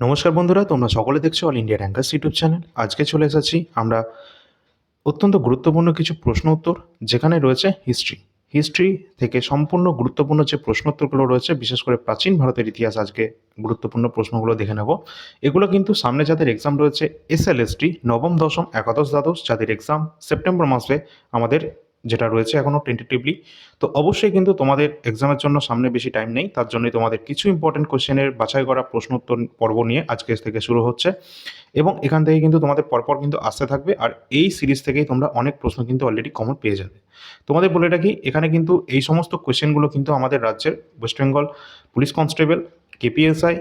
নমস্কার বন্ধুরা, তোমরা সকলে দেখছ all India rankers YouTube channel. আজকে চলে এসেছি আমরা অত্যন্ত গুরুত্বপূর্ণ কিছু প্রশ্ন উত্তর, যেখানে রয়েছে হিস্ট্রি হিস্ট্রি থেকে সম্পূর্ণ গুরুত্বপূর্ণ যে প্রশ্ন উত্তরগুলো রয়েছে, বিশেষ করে প্রাচীন ভারতের ইতিহাস আজকে গুরুত্বপূর্ণ প্রশ্নগুলো দেখে নেব। এগুলো কিন্তু সামনে যাদের এক্সাম রয়েছে এসএলএসটি নবম, দশম, একাদশ, দ্বাদশ, যাদের এক্সাম সেপ্টেম্বর মাসে আমাদের যেটা রয়েছে এখনও টেন্টেটিভলি তো অবশ্যই কিন্তু তোমাদের এক্সামের জন্য সামনে বেশি টাইম নেই। তার জন্যই তোমাদের কিছু ইম্পর্টেন্ট কোশ্চেনের বাছাই করা প্রশ্নোত্তর পর্ব নিয়ে আজকে থেকে শুরু হচ্ছে। এবং এখান থেকে কিন্তু তোমাদের পরপর কিন্তু আসতে থাকবে। আর এই সিরিজ থেকেই তোমরা অনেক প্রশ্ন কিন্তু অলরেডি কমন পেয়ে যাবে। তোমাদের বলে রাখি, এখানে কিন্তু এই সমস্ত কোশ্চেনগুলো কিন্তু আমাদের রাজ্যের West Bengal police constable KPSI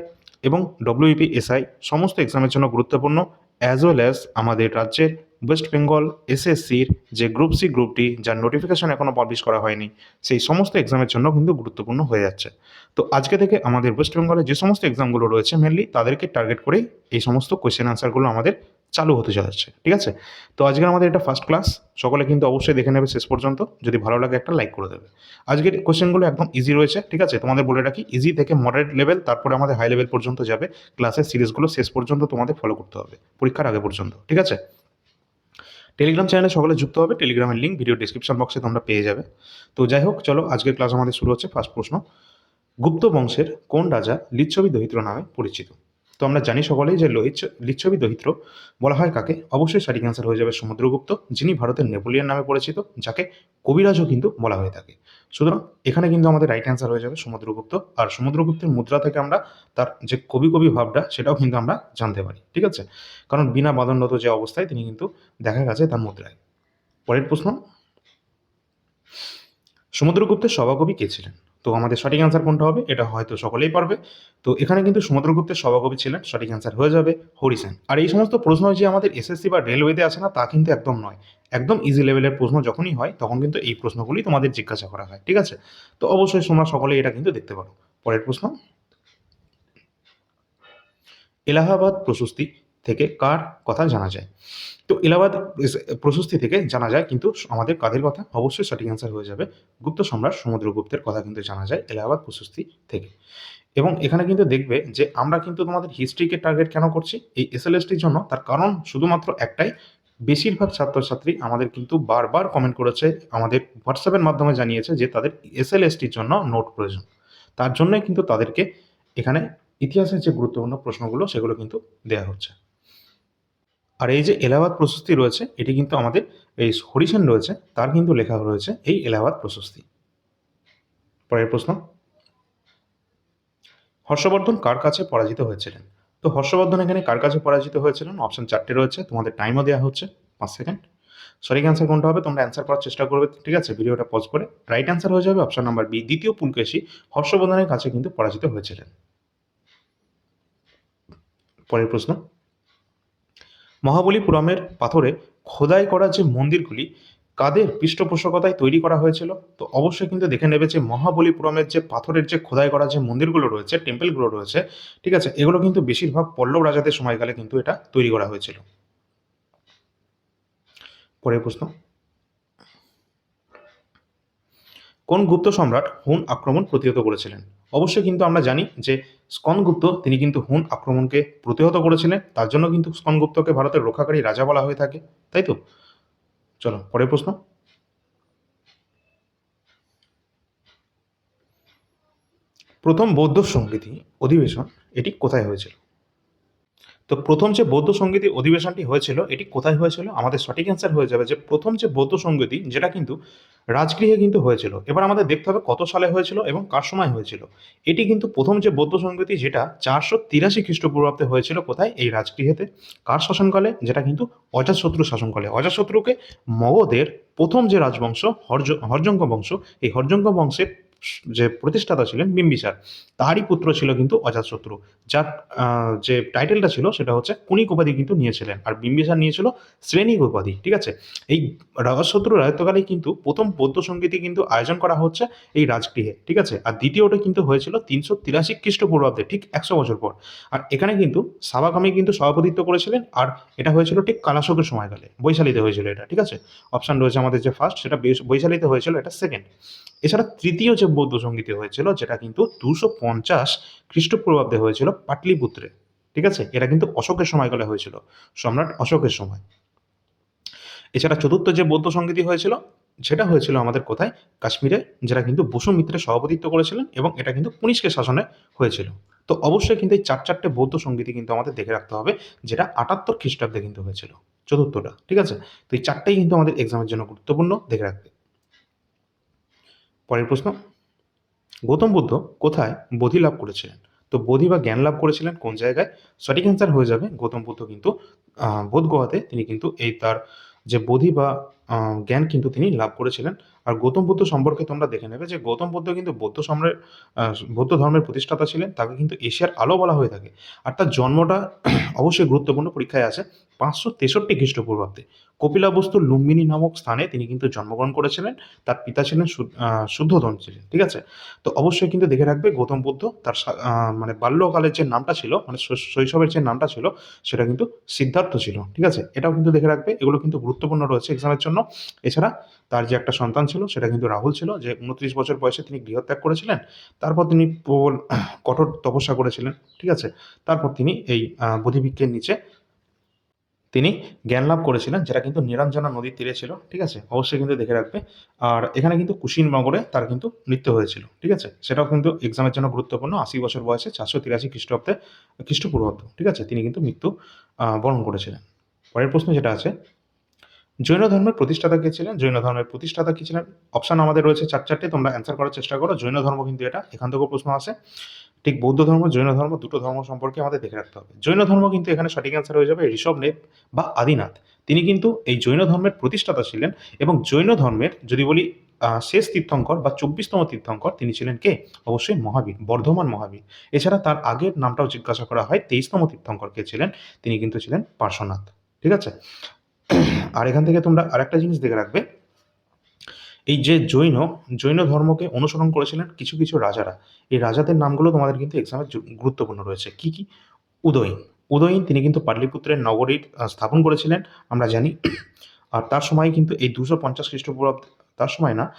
এবং ডব্লিউপি এসআই সমস্ত এক্সামের জন্য গুরুত্বপূর্ণ অ্যাজ ওয়েল অ্যাজ আমাদের রাজ্যের ওয়েস্ট বেঙ্গল এসএসসির যে গ্রুপ সি গ্রুপটি যার নোটিফিকেশন এখনও পাবলিশ করা হয়নি, সেই সমস্ত এক্সামের জন্য কিন্তু গুরুত্বপূর্ণ হয়ে যাচ্ছে। তো আজকে থেকে আমাদের ওয়েস্ট বেঙ্গলে যে সমস্ত এক্সামগুলো রয়েছে মেনলি তাদেরকে টার্গেট করেই এই সমস্ত কোয়েশ্চেন আনসারগুলো আমাদের চালু হতে যাচ্ছে, ঠিক আছে? তো আজকে আমাদের এটা ফার্স্ট ক্লাস সকলে কিন্তু অবশ্যই দেখে নেবে শেষ পর্যন্ত, যদি ভালো লাগে একটা লাইক করে দেবে। আজকের কোয়েশ্চেনগুলো একদম ইজি রয়েছে, ঠিক আছে? তোমাদের বলে রাখি ইজি থেকে মডারেট লেভেল তারপরে আমাদের হাই লেভেল পর্যন্ত যাবে ক্লাসের সিরিজগুলো শেষ পর্যন্ত তোমাদের ফলো করতে হবে, পরীক্ষার আগে পর্যন্ত, ঠিক আছে? টেলিগ্রাম চ্যানেলে সকলে যুক্ত হবে টেলিগ্রামের লিঙ্ক ভিডিও ডিসক্রিপশন বক্সে তোমরা পেয়ে যাবে। তো যাই হোক, চলো, আজকের ক্লাস আমাদের শুরু হচ্ছে ফার্স্ট প্রশ্ন। গুপ্ত বংশের কোন রাজা লিচ্ছবি দহিত্র নামে পরিচিত? তো আমরা জানি সকলেই যে লোহিত, লিচ্ছবি দহিত্র বলা হয় কাকে? অবশ্যই সঠিক অ্যান্সার হয়ে যাবে সমুদ্রগুপ্ত, যিনি ভারতের নেপোলিয়ান নামে পরিচিত, যাকে কবিরাজও কিন্তু বলা হয়ে থাকে। সুতরাং এখানে কিন্তু আমাদের রাইট অ্যান্সার হয়ে যাবে সমুদ্রগুপ্ত। আর সমুদ্রগুপ্তের মুদ্রা থেকে আমরা তার যে কবি কবি ভাবটা, সেটাও কিন্তু আমরা জানতে পারি, ঠিক আছে? কারণ বিনা বাদনরত যে অবস্থায় তিনি কিন্তু দেখা গেছে তার মুদ্রায়। পরের প্রশ্ন? সমুদ্রগুপ্তের সভাকবি কে ছিলেন? তো আমাদের সঠিক অ্যান্সার কোনটা হবে? এটা হয়তো সকলেই পারবে। তো এখানে কিন্তু সমুদ্রগুপ্তের সভাকবি ছিলেন, সঠিক অ্যান্সার হয়ে যাবে হরিসেন আর এই সমস্ত প্রশ্ন যে আমাদের এসএসসি বা রেলওয়েতে আসে না, তা কিন্তু একদম নয়। একদম ইজি লেভেলের প্রশ্ন যখনই হয়, তখন কিন্তু এই প্রশ্নগুলি তোমাদের জিজ্ঞাসা করা হয়, ঠিক আছে? তো অবশ্যই তোমরা সকলেই এটা কিন্তু দেখতে পারো। পরের প্রশ্ন। এলাহাবাদ প্রশস্তি থেকে কার কথা জানা যায়? তো এলাহাবাদ প্রশস্তি থেকে জানা যায় কিন্তু আমাদের কাদের কথা? অবশ্যই সঠিক অ্যান্সার হয়ে যাবে। গুপ্ত সম্রাট সমুদ্রগুপ্তের কথা কিন্তু জানা যায় এলাহাবাদ প্রশস্তি থেকে। এবং এখানে কিন্তু দেখবে যে আমরা কিন্তু তোমাদের হিস্ট্রিকে টার্গেট কেন করছি? এই এসএলএসটির জন্য তার কারণ শুধুমাত্র একটাই। বেশিরভাগ ছাত্রছাত্রী আমাদের কিন্তু বারবার কমেন্ট করেছে, আমাদের হোয়াটসঅ্যাপের মাধ্যমে জানিয়েছে যে তাদের এসএলএসটির জন্য নোট প্রয়োজন। তার জন্যই কিন্তু তাদেরকে এখানে ইতিহাসের যে গুরুত্বপূর্ণ প্রশ্নগুলো সেগুলো কিন্তু দেওয়া হচ্ছে। আর এই যে এলাহাবাদ প্রশস্তি রয়েছে, এটি কিন্তু আমাদের এই হরিসেন রয়েছে, তার কিন্তু লেখা রয়েছে এই এলাহাবাদ প্রশস্তি। পরের প্রশ্ন। হর্ষবর্ধন কার কাছে পরাজিত হয়েছিলেন? তো হর্ষবর্ধন এখানে কার কাছে পরাজিত হয়েছিলেন? অপশন চারটে রয়েছে, তোমাদের টাইমও দেওয়া হচ্ছে, পাঁচ সেকেন্ড সঠিক অ্যান্সার কোনটা হবে? তোমরা অ্যান্সার করার চেষ্টা করবে, ঠিক আছে? ভিডিওটা পজ করে। রাইট অ্যান্সার হয়ে যাবে অপশন নাম্বার বি দ্বিতীয় পুলকেশী হর্ষবর্ধনের কাছে কিন্তু পরাজিত হয়েছিলেন। পরের প্রশ্ন। মহাবলীপুরমের পাথরে খোদাই করা যে মন্দিরগুলি, কাদের পৃষ্ঠপোষকতায় তৈরি করা হয়েছিল? তো অবশ্যই কিন্তু দেখে নেবে যে মহাবলীপুরমের যে পাথরের যে খোদাই করা যে মন্দিরগুলো রয়েছে টেম্পেলগুলো রয়েছে, ঠিক আছে, এগুলো কিন্তু বেশিরভাগ পল্লব রাজাদের সময়কালে কিন্তু এটা তৈরি করা হয়েছিল। পরের প্রশ্ন। কোন গুপ্ত সম্রাট হুন আক্রমণ প্রতিহত করেছিলেন? অবশ্যই কিন্তু আমরা জানি যে স্কনগুপ্ত তিনি কিন্তু হুন আক্রমণকে প্রতিহত করেছিলেন। তার জন্য কিন্তু স্কনগুপ্তকে ভারতের রক্ষাকারী রাজা বলা হয়ে থাকে। তাই তো? চলো, পরের প্রশ্ন। প্রথম বৌদ্ধ সংগীতি অধিবেশন এটি কোথায় হয়েছিল? তো প্রথম যে বৌদ্ধ সঙ্গীতি অধিবেশনটি হয়েছিল, এটি কোথায় হয়েছিল? আমাদের সঠিক অ্যান্সার হয়ে যাবে যে প্রথম যে বৌদ্ধ সঙ্গীতি, যেটা কিন্তু রাজগৃহে কিন্তু হয়েছিল। এবার আমাদের দেখতে হবে কত সালে হয়েছিল এবং কার সময় হয়েছিল। এটি কিন্তু প্রথম যে বৌদ্ধ সঙ্গীতি, যেটা চারশো তিরাশি খ্রিস্টপূর্বাব্দে হয়েছিল কোথায়? এই রাজগৃহেতে। কার শাসনকালে? যেটা কিন্তু অজাতশত্রু শাসনকালে। অজাতশত্রুকে মগধের প্রথম যে রাজবংশ হর্য হরজঙ্গ বংশ, এই হরজঙ্গ বংশের যে প্রতিষ্ঠাতা ছিলেন বিম্বিসার তারই পুত্র ছিল কিন্তু অজাতশত্রু যার যে টাইটেলটা ছিল সেটা হচ্ছে কুনিক উপাধি কিন্তু নিয়েছিলেন। আর বিম্বিসার নিয়েছিল শ্রেণিক উপাধি, ঠিক আছে? এই অজাতশত্রু রাজত্বকালে কিন্তু প্রথম বৌদ্ধ সঙ্গীতি কিন্তু আয়োজন করা হচ্ছে এই রাজগৃহে, ঠিক আছে? আর দ্বিতীয়টা কিন্তু হয়েছিল তিনশো তিরাশি খ্রিস্টপূর্বাব্দে, ঠিক একশো বছর পর। আর এখানে কিন্তু সাবাকামি কিন্তু সভাপতিত্ব করেছিলেন, আর এটা হয়েছিল ঠিক কালাশোকের সময়কালে, বৈশালীতে হয়েছিল এটা, ঠিক আছে? অপশন রয়েছে আমাদের যে ফার্স্ট সেটা বেশ- বৈশালীতে হয়েছিল এটা সেকেন্ড এছাড়া তৃতীয় যে বৌদ্ধ সঙ্গীতে হয়েছিল, যেটা কিন্তু দুশো পঞ্চাশ খ্রিস্টপূর্বাব্দে হয়েছিল পাটলিপুত্রে, ঠিক আছে? এটা কিন্তু অশোকের সময়কালে হয়েছিল, সম্রাট অশোকের সময়। এছাড়া চতুর্থ যে বৌদ্ধ সংগীতি হয়েছিল, সেটা হয়েছিল আমাদের কোথায়? কাশ্মীরে, যেটা কিন্তু বসু মিত্রের সভাপতিত্ব করেছিলেন এবং এটা কিন্তু পুলিশকে শাসনে হয়েছিল। তো অবশ্যই কিন্তু এই চার চারটে বৌদ্ধ সংগীতি কিন্তু আমাদের দেখে রাখতে হবে, যেটা আটাত্তর খ্রিস্টাব্দে কিন্তু হয়েছিল, চতুর্থটা, ঠিক আছে? তো এই চারটাই কিন্তু আমাদের এক্সামের জন্য গুরুত্বপূর্ণ, দেখে রাখবে পরের প্রশ্ন, গৌতম বুদ্ধ কোথায় বোধি লাভ করেছিলেন? তো বোধি বা জ্ঞান লাভ করেছিলেন কোন জায়গায়? সঠিক অ্যান্সার হয়ে যাবে গৌতম বুদ্ধ কিন্তু বোধগোয়াতে তিনি কিন্তু এই তার যে বোধি বা জ্ঞান কিন্তু তিনি লাভ করেছিলেন। আর গৌতম বুদ্ধ সম্পর্কে তোমরা দেখে নেবে যে গৌতম বুদ্ধ কিন্তু বৌদ্ধ সম্রাট বৌদ্ধ ধর্মের প্রতিষ্ঠাতা ছিলেন, তাকে কিন্তু এশিয়ার আলো বলা হয়ে থাকে। আর তার জন্মটা অবশ্যই গুরুত্বপূর্ণ পরীক্ষায় আছে, পাঁচশো তেষট্টি খ্রিস্টপূর্বাব্দে। কপিলাবস্তু লুম্বিনী নামক স্থানে তিনি কিন্তু জন্মগ্রহণ করেছিলেন, তার পিতা ছিলেন শুদ্ধোধন ছিলেন, ঠিক আছে? তো অবশ্যই কিন্তু দেখে রাখবে গৌতম বুদ্ধ, তার মানে বাল্যকালের যে নামটা ছিল মানে শৈশবের যে নামটা ছিল, সেটা কিন্তু সিদ্ধার্থ ছিল, ঠিক আছে? এটাও কিন্তু দেখে রাখবে, এগুলো কিন্তু গুরুত্বপূর্ণ রয়েছে এক্সামের জন্য। এছাড়া তার যে একটা সন্তান ছিল, সেটা কিন্তু রাহুল ছিল, যে উনত্রিশ বছর বয়সে তিনি গৃহত্যাগ করেছিলেন। তারপর তিনি প্রবল কঠোর তপস্যা করেছিলেন, ঠিক আছে? তারপর তিনি এই বোধিবৃক্ষের নিচে তিনি জ্ঞান লাভ করেছিলেন, যেটা কিন্তু নিরঞ্জনা নদীর তীরে ছিল, ঠিক আছে? অবশ্যই কিন্তু দেখে রাখবে। আর এখানে কিন্তু কুশিননগরে তার কিন্তু মৃত্যু হয়েছিল, ঠিক আছে? সেটাও কিন্তু এক্সামের জন্য গুরুত্বপূর্ণ। আশি বছর বয়সে চারশো তিরাশি খ্রিস্টাব্দে, খ্রিস্টপূর্বাব্দ, ঠিক আছে? তিনি কিন্তু মৃত্যু বরণ করেছিলেন। পরের প্রশ্ন যেটা আছে জৈন ধর্মের প্রতিষ্ঠাতা কে ছিলেন? জৈন ধর্মের প্রতিষ্ঠাতা কি ছিলেন? অপশন আমাদের রয়েছে চার চারটে তোমরা অ্যান্সার করার চেষ্টা করো। জৈন ধর্ম কিন্তু এটা, এখান থেকেও প্রশ্ন আসে। ঠিক বৌদ্ধ ধর্ম, জৈন ধর্ম, দুটো ধর্ম সম্পর্কে আমাদের দেখে রাখতে হবে। জৈন ধর্ম কিন্তু এখানে সঠিক অ্যান্সার হয়ে যাবে ঋষভনেব বা আদিনাথ। তিনি কিন্তু এই জৈন ধর্মের প্রতিষ্ঠাতা ছিলেন এবং জৈন ধর্মের যদি বলি শেষ তীর্থঙ্কর বা চব্বিশতম তীর্থঙ্কর তিনি ছিলেন কে? অবশ্যই মহাবীর, বর্ধমান মহাবীর। এছাড়া তার আগের নামটাও জিজ্ঞাসা করা হয়, তেইশতম তীর্থঙ্কর কে ছিলেন? তিনি কিন্তু ছিলেন পার্শ্বনাথ। ঠিক আছে? আর এখান থেকে তোমরা আরেকটা জিনিস দেখে রাখবে। এই যে জৈন জৈন ধর্মকে অনুসরণ করেছিলেন কিছু কিছু রাজারা। এই রাজাদের নামগুলো তোমাদের কিন্তু এক্সামে গুরুত্বপূর্ণ রয়েছে। কি কি? উদয়ন। উদয়ন তিনি কিন্তু পাটলিপুত্রের নগরীর স্থাপন করেছিলেন, আমরা জানি। আর তার সময় কিন্তু এই দুশো পঞ্চাশ খ্রিস্টপূর্বাব্দ, তার সময় না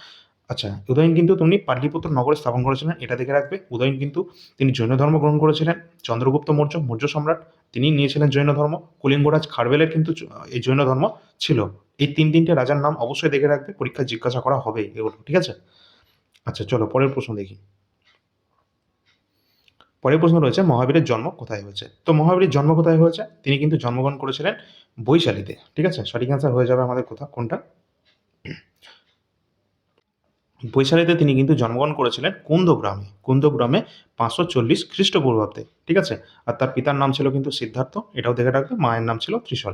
আচ্ছা উদয়ন কিন্তু তিনি পাটলিপুত্র নগরে স্থাপন করেছিলেন, এটা দেখে রাখবে। উদয়ন কিন্তু তিনি জৈন ধর্ম গ্রহণ করেছিলেন, চন্দ্রগুপ্ত মৌর্য মৌর্য সম্রাট তিনি নিয়েছিলেন জৈন ধর্ম। কলিঙ্গরাজ খারবেলের কিন্তু এই জৈন ধর্ম ছিল। এই তিন তিনটে রাজার নাম অবশ্যই দেখে রাখবে পরীক্ষায় জিজ্ঞাসা করা হবে এগুলো ঠিক আছে? আচ্ছা চলো, পরের প্রশ্ন দেখি। পরের প্রশ্ন রয়েছে, মহাবীরের জন্ম কোথায় হয়েছে? তো মহাবীরের জন্ম কোথায় হয়েছে? তিনি কিন্তু জন্মগ্রহণ করেছিলেন বৈশালীতে, ঠিক আছে? সঠিক অ্যান্সার হয়ে যাবে আমাদের কোথা, কোনটা? বৈশালীতে তিনি কিন্তু জন্মগ্রহণ করেছিলেন কুন্দ গ্রামে কুন্দ গ্রামে পাঁচশো চল্লিশ খ্রিস্টপূর্বাব্দে, ঠিক আছে? আর তার পিতার নাম ছিল কিন্তু সিদ্ধার্থ, এটাও দেখে রাখবে, মায়ের নাম ছিল ত্রিশল।